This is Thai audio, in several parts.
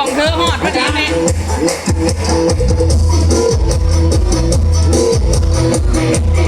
องเธอหอดพอดีแม่ส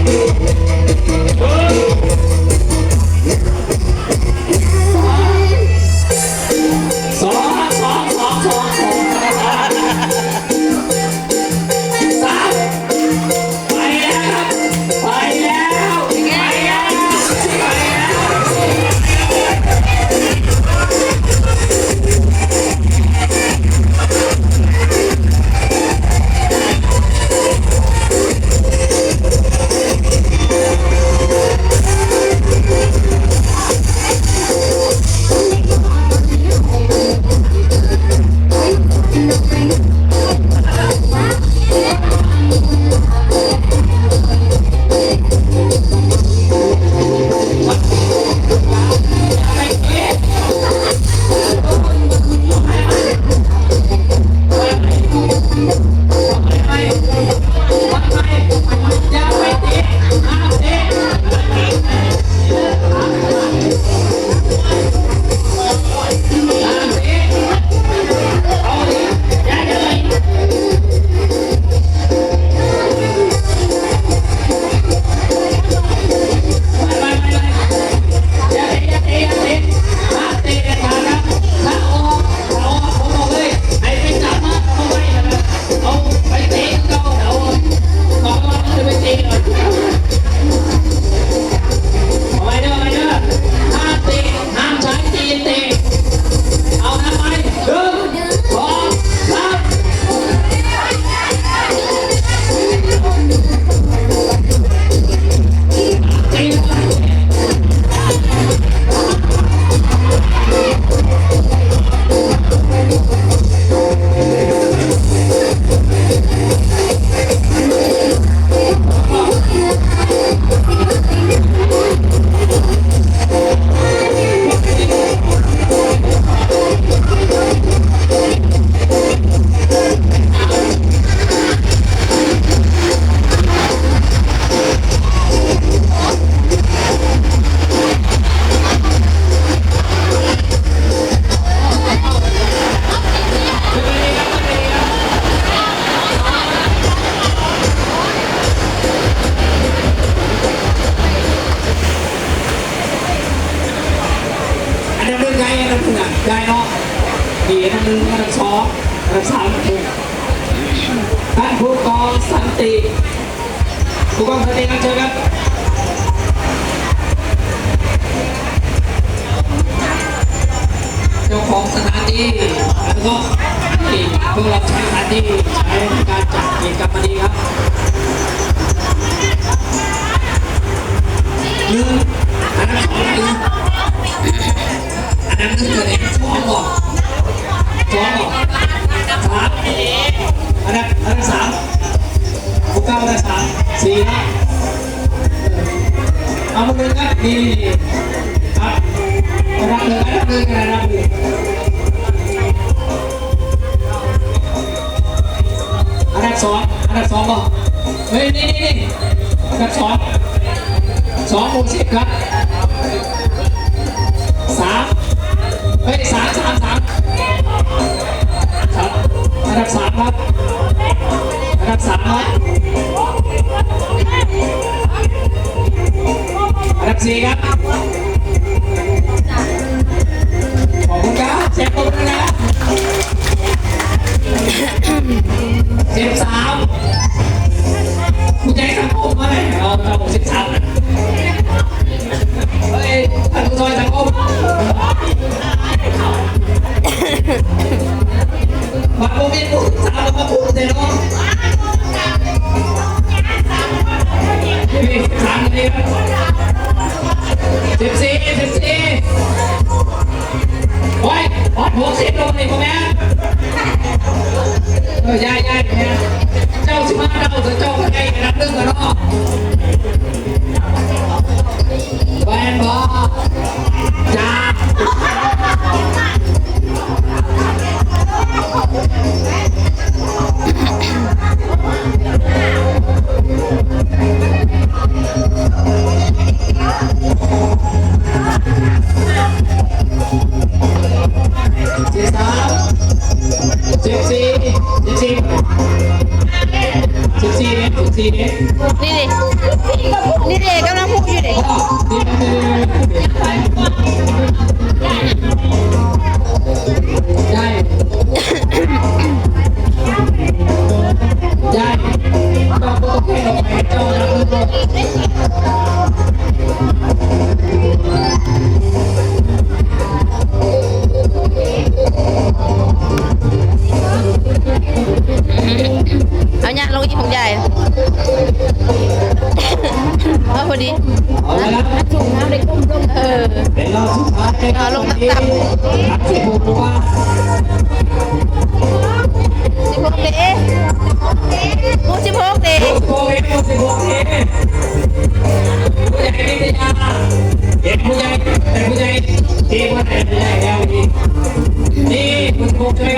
ดีอันดับหนึ่งอันดับสองอันดับสามอันดังท่านผู้กองสันติผู้กองสันติครับเชิญครับเจ้าของสถานที่แล้วก็ที่พวกเราใช้สถานที่ใช้การจัดกิจกรรมนี้ครับหนึ่งอันดับสองหนึ่งอันดับหนึ่งเกิดเองสองบอก สองอันดับสองบอกเฮ้ยนี่นี่นี่อันดับสองสองหกสิบครับสามเฮ้ยสามสามสามครับอันดับสามครับอันดับสามครับอันดับสี่ครับขอบคุณครับเชฟขอบคุณนะ สิบสามคุณใจสังคมมาเลยเอาเราสิบสามเฮ้ยท่านผู้ช่วยสังคมมาโมบินผู้สามมาพูดเดี๋ยวน้องนี่สิบสามนี่สิบสี่สิบสี่โอ้ยอดหกสิบลงนี่พ่อแม่ เออย สี่เด็กนี่ดินี่ดิกำลังพูดอยู่ดิพ่อสี่เด็ก ดีเอาละครับจุ่มน้ำในก้มลงเออเป็นรอบสุดท้ายในการลงนี้สิบหกว่าสิบหกเดย์มูสิบหกเดย์โควิดสิบหกเองผู้ใหญ่ไม่ได้ยาเด็กผู้ใหญ่แต่ผู้ใหญ่ทีมว่าแต่ผู้ใหญ่แล้วนี่นี่คุณครูใช่ไหม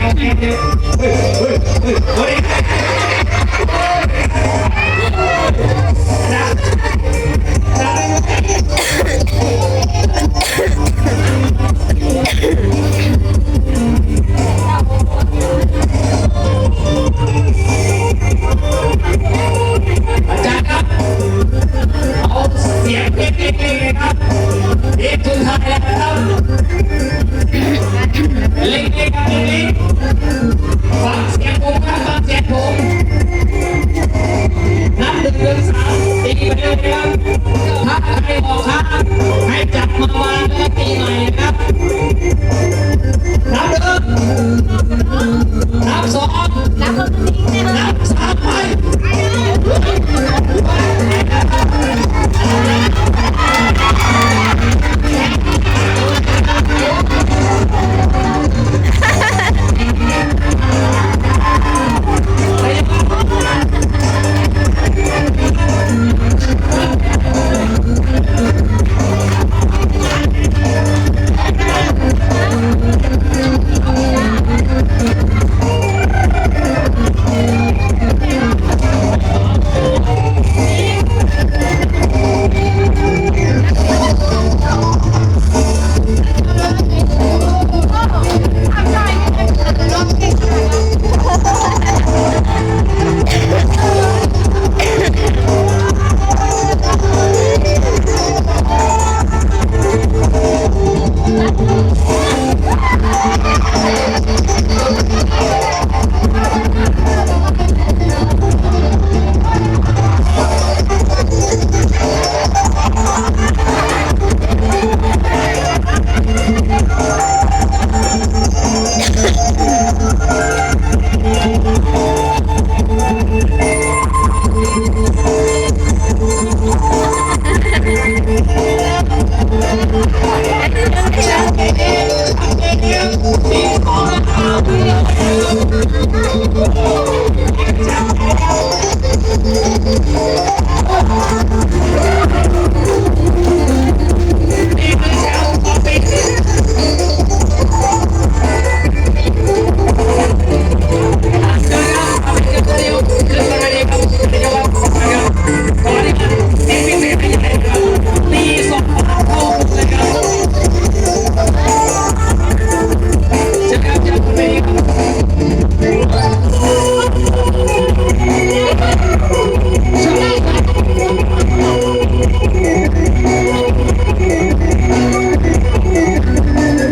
Hey, hey, hey, hey.